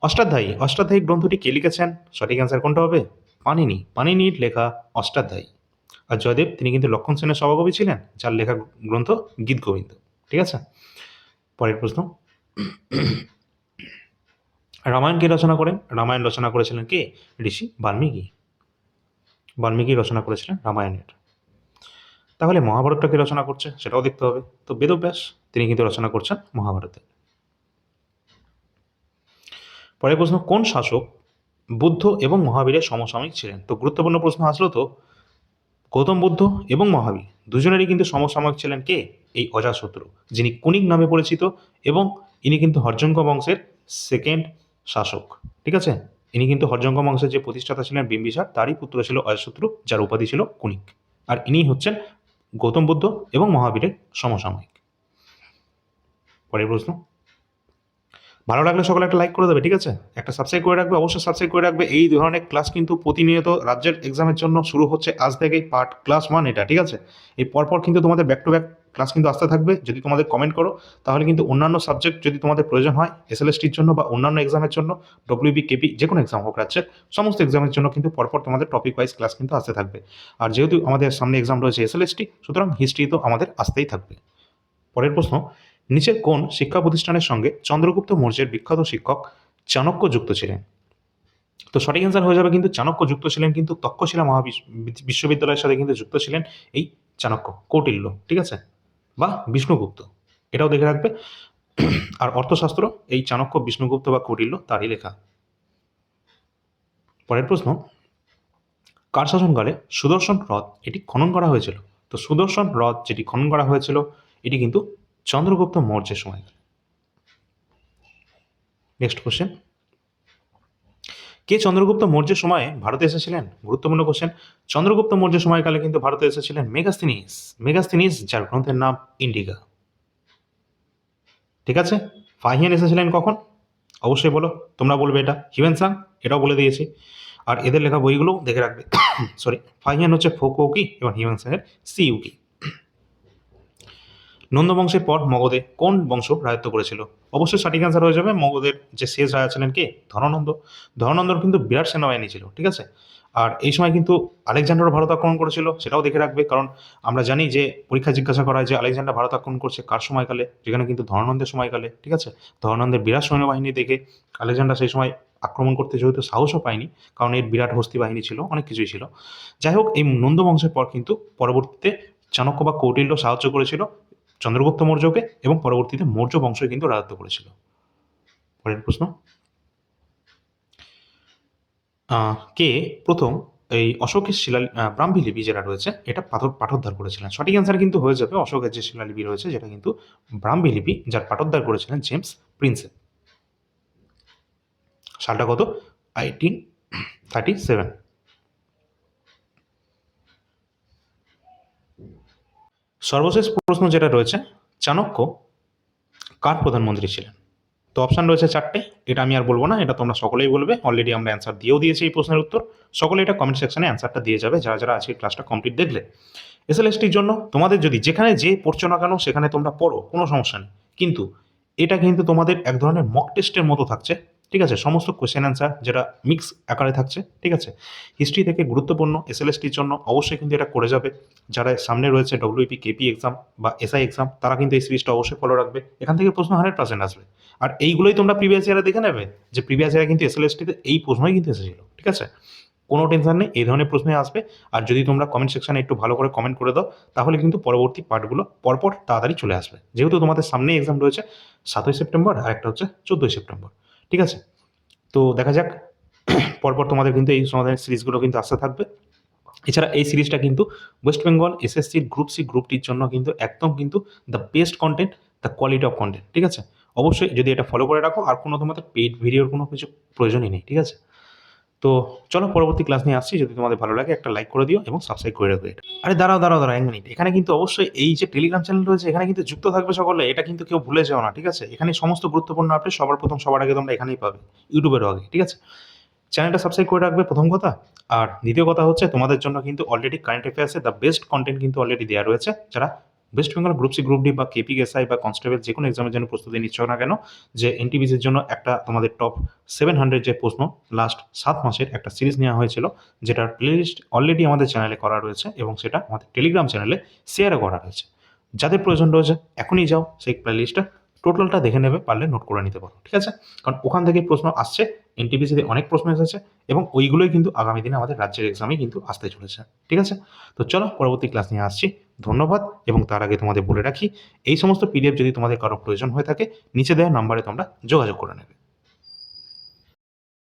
অষ্টাধ্যায়ী অষ্টাধ্যায়ী গ্রন্থটি কে লিখেছেন? সঠিক অ্যান্সার কোনটা হবে? পানিনি পানিনির লেখা অষ্টাধ্যায়ী। আর জয়দেব, তিনি কিন্তু লক্ষণ সেনের সভাকবি ছিলেন, যার লেখা গ্রন্থ গীত গোবিন্দ ঠিক আছে? পরের প্রশ্ন। রামায়ণ কে রচনা করেন। রামায়ণ রচনা করেছিলেন কে? ঋষি বাল্মীকি। বাল্মীকি রচনা করেছিলেন রামায়ণের। তাহলে মহাভারতটা কে রচনা করছে, সেটাও দেখতে হবে। তো বেদব্যাস, তিনি কিন্তু রচনা করছেন মহাভারতে। পরের প্রশ্ন, কোন শাসক বুদ্ধ এবং মহাবীরের সমসাময়িক ছিলেন? তো গুরুত্বপূর্ণ প্রশ্ন আসলো তো, গৌতম বুদ্ধ এবং মহাবীর, দুজনেরই কিন্তু সমসাময়িক ছিলেন কে? এই অজাশত্রু, যিনি কুনিক নামে পরিচিত এবং ইনি কিন্তু হর্যঙ্ক বংশের সেকেন্ড শাসক। ঠিক আছে? ইনি কিন্তু হরজঙ্গ বংশের যে প্রতিষ্ঠাতা ছিলেন বিম্বিসার, তারই পুত্র ছিল অয়শত্রু, যার উপাধি ছিল কুনিক। আর ইনি হচ্ছেন গৌতম বুদ্ধ এবং মহাবীরের সমসাময়িক। পরের প্রশ্ন। ভালো লাগলে সকলে একটা লাইক করে দেবে, ঠিক আছে? একটা সাবস্ক্রাইব করে রাখবে, অবশ্যই সাবস্ক্রাইব করে রাখবে। এই ধরনের ক্লাস কিন্তু প্রতিনিয়ত রাজ্যের এক্সামের জন্য শুরু হচ্ছে। আজ থেকেই পার্ট ক্লাস ওয়ান এটা, ঠিক আছে? এই পরপর কিন্তু তোমাদের ব্যাক টু ব্যাক ক্লাস কিন্তু আসতে থাকবে। যদি তোমাদের কমেন্ট করো, তাহলে কিন্তু অন্যান্য সাবজেক্ট যদি তোমাদের প্রয়োজন হয় এসএলএসটির জন্য বা অন্যান্য এক্সামের জন্য ডব্লিউবি কেপি যে কোনো এক্সাম হোক রাজ্যের, সমস্ত এক্সামের জন্য কিন্তু পরপর তোমাদের টপিক ওয়াইজ ক্লাস কিন্তু আসতে থাকবে। আর যেহেতু আমাদের সামনে এক্সাম রয়েছে এস এল এসএলএসটি সুতরাং হিস্ট্রি তো আমাদের আসতেই থাকবে। পরের প্রশ্ন নিচের কোন শিক্ষা প্রতিষ্ঠানের সঙ্গে চন্দ্রগুপ্ত মৌর্যের বিখ্যাত শিক্ষক চাণক্য যুক্ত ছিলেন। তো সঠিক অ্যান্সার হয়ে যাবে কিন্তু চাণক্য যুক্ত ছিলেন কিন্তু তক্ষশিলা মহাবিশ বিশ্ববিদ্যালয়ের সাথে কিন্তু যুক্ত ছিলেন এই চাণক্য কৌটিল্য, ঠিক আছে? বা বিষ্ণুগুপ্ত, এটাও দেখে রাখবে। আর অর্থশাস্ত্র, এই চাণক্য, বিষ্ণুগুপ্ত বা কৌটিল্য, তারই লেখা। পরের প্রশ্ন, কার শাসনকালে সুদর্শন হ্রদ এটি খনন করা হয়েছিল? তো সুদর্শন হ্রদ যেটি খনন করা হয়েছিল, এটি কিন্তু চন্দ্রগুপ্ত মৌর্যের সময় নেক্সট কোশ্চেন কে চন্দ্রগুপ্ত মৌর্যের সময়ে ভারতে এসেছিলেন? গুরুত্বপূর্ণ কোশ্চেন চন্দ্রগুপ্ত মৌর্যের সময়কালে কিন্তু ভারতে এসেছিলেন মেগাস্তিনিস মেগাস্তিনিস যার গ্রন্থের নাম ইন্ডিকা ঠিক আছে? ফাহিয়ান এসেছিলেন কখন? অবশ্যই বলো, তোমরা বলবে এটা। হিউয়েন সাং, এটাও বলে দিয়েছি। আর এদের লেখা বইগুলো দেখে রাখবে। সরি ফাহিয়ান হচ্ছে ফোকো কি এবং হিউয়েন সাংয়ের সিইউকি নন্দ বংশের পর মগধে কোন বংশ রাজত্ব করেছিল? অবশ্যই সঠিক অ্যান্সার হয়ে যাবে মগধের যে শেষ রাজা ছিলেন কে? ধননন্দ। ধননন্দর কিন্তু বিরাট সেনাবাহিনী ছিল, ঠিক আছে? আর এই সময় কিন্তু আলেকজান্ডার ভারত আক্রমণ করেছিল, সেটাও দেখে রাখবে, কারণ আমরা জানি যে পরীক্ষা জিজ্ঞাসা করা হয় যে আলেকজান্ডার ভারত আক্রমণ করছে কার সময়কালে? যেখানে কিন্তু ধননন্দের সময়কালে, ঠিক আছে? ধননন্দের বিরাট সৈন্যবাহিনী দেখে আলেকজান্ডার সেই সময় আক্রমণ করতে যেহেতু সাহসও পায়নি, কারণ এর বিরাট হস্তি বাহিনী ছিল, অনেক কিছুই ছিল। যাই হোক, এই নন্দ বংশের পর কিন্তু পরবর্তীতে চাণক্য বা কৌটিল্য সাহায্য করেছিল চন্দ্রগুপ্ত মৌর্যকে এবং পরবর্তীতে মৌর্য বংশ কিন্তু রাজত্ব করেছিল। পরের প্রশ্ন। কে প্রথম এই অশোকের শিলা ব্রাহ্মী লিপি যেটা রয়েছে, এটা পাথর, পাঠোদ্ধার করেছিলেন? সঠিক অ্যান্সার কিন্তু হয়ে যাবে, অশোকের যে শিলালিপি রয়েছে, যেটা কিন্তু ব্রাহ্মী লিপি, যার পাঠোদ্ধার করেছিলেন জেমস প্রিন্সেপ সালটা কত? এইটিন থার্টি সেভেন সর্বশেষ প্রশ্ন যেটা রয়েছে, চাণক্য কার প্রধানমন্ত্রী ছিলেন? তো অপশান রয়েছে চারটে, এটা আমি আর বলব না, এটা তোমরা সকলেই বলবে অলরেডি আমরা অ্যান্সার দিয়েও দিয়েছি এই প্রশ্নের উত্তর, সকলে এটা কমেন্ট সেকশনে অ্যান্সারটা দিয়ে যাবে, যারা যারা আজকে ক্লাসটা কমপ্লিট দেখলে। এসএলএসটির জন্য তোমাদের যদি যেখানে যে পড়ছো না কেন, সেখানে তোমরা পড়ো, কোনো সমস্যা নেই। কিন্তু এটা কিন্তু তোমাদের এক ধরনের মক টেস্টের মতো থাকছে ঠিক আছে? সমস্ত কোয়েশ্চেন অ্যান্সার যেটা মিক্স আকারে থাকছে, ঠিক আছে? হিস্ট্রি থেকে গুরুত্বপূর্ণ এসএলএসটির জন্য অবশ্যই কিন্তু এটা করে যাবে। যারা সামনে রয়েছে ডব্লিউপি কেপি এক্সাম বা এসআই এক্সাম তারা কিন্তু এই সিরিজটা অবশ্যই ফলো রাখবে। এখান থেকে প্রশ্ন হান্ড্রেড পার্সেন্ট আসবে। আর এইগুলোই তোমরা প্রিভিয়াস ইয়ারে দেখে নেবে যে প্রিভিয়াস ইয়ারে কিন্তু এসএলএসটিতে এই প্রশ্নই কিন্তু এসেছিল, ঠিক আছে? কোনো টেনশন নেই, এই ধরনের প্রশ্নই আসবে। আর যদি তোমরা কমেন্ট সেকশনে একটু ভালো করে কমেন্ট করে দাও, তাহলে কিন্তু পরবর্তী পার্টগুলো পরপর তাড়াতাড়ি চলে আসবে। যেহেতু তোমাদের সামনে এক্সাম রয়েছে, সাতই সেপ্টেম্বর আর একটা হচ্ছে চোদ্দোই সেপ্টেম্বর। ঠিক আছে? তো দেখা যাক, পরপর তোমাদের কিন্তু এই সমাধানের সিরিজগুলো কিন্তু আসতে থাকবে। এছাড়া এই সিরিজটা কিন্তু ওয়েস্ট বেঙ্গল এসএসসির গ্রুপ সি গ্রুপটির জন্য কিন্তু একদম কিন্তু the best content the quality of content ঠিক আছে? অবশ্যই যদি এটা ফলো করে রাখো, আর কোনো তোমাদের পেড ভিডিওর কোনো কিছু প্রয়োজনই নেই, ঠিক আছে? তো চলো পরবর্তী ক্লাস নিয়ে আসছি। যদি তোমাদের ভালো লাগে, একটা লাইক করে দিও এবং সাবস্ক্রাইব করে রাখবে আরে দাঁড়াও দাঁড়াও দাঁড়াও, এক মিনিট এখানে কিন্তু অবশ্যই এই যে টেলিগ্রাম চ্যানেল রয়েছে, এখানে কিন্তু যুক্ত থাকবে সকলে। এটা কিন্তু কেউ ভুলে যাও না, ঠিক আছে? এখানে সমস্ত গুরুত্বপূর্ণ আপডেট সবার প্রথম, সবার আগে তোমরা এখানেই পাবে ইউটিউবেরও আগে, ঠিক আছে? চ্যানেলটা সাবস্ক্রাইব করে রাখবে, প্রথম কথা। আর দ্বিতীয় কথা হচ্ছে, তোমাদের জন্য কিন্তু অলরেডি কারেন্ট অ্যাফেয়ার্সে দ্য বেস্ট কন্টেন্ট কিন্তু অলরেডি দেওয়া রয়েছে। যারা West Bengal group C group D বা কেপি এসআই বা কনস্টেবল যে কোনো এক্সামের জন্য প্রস্তুতি নিচ্ছ না কেন? যে এনটিপিসির জন্য একটা তোমাদের টপ সেভেন হান্ড্রেড যে প্রশ্ন লাস্ট সাত মাসের একটা সিরিজ নেওয়া হয়েছিল, যেটার প্লেলিস্ট অলরেডি আমাদের চ্যানেলে করা রয়েছে এবং সেটা আমাদের টেলিগ্রাম চ্যানেলে শেয়ারও করা রয়েছে। যাদের প্রয়োজন রয়েছে, এখনই যাও, সেই প্লেলিস্টটা টোটালটা দেখে নেবে, পারলে নোট করে নিতে পারো, ঠিক আছে? কারণ ওখান থেকে প্রশ্ন আসছে এনটিপিসিতে অনেক প্রশ্ন এসেছে এবং ওইগুলোই কিন্তু আগামী দিনে আমাদের রাজ্যের এক্সামে কিন্তু আসতে চলেছে, ঠিক আছে? তো চলো পরবর্তী ক্লাস নিয়ে আসছি। ধন্যবাদ এবং তার আগে তোমাদের বলে রাখি, এই সমস্ত পিডিএফ যদি তোমাদের কারও প্রয়োজন হয়ে থাকে, নিচে দেওয়া নাম্বারে তোমরা যোগাযোগ করে নেবে।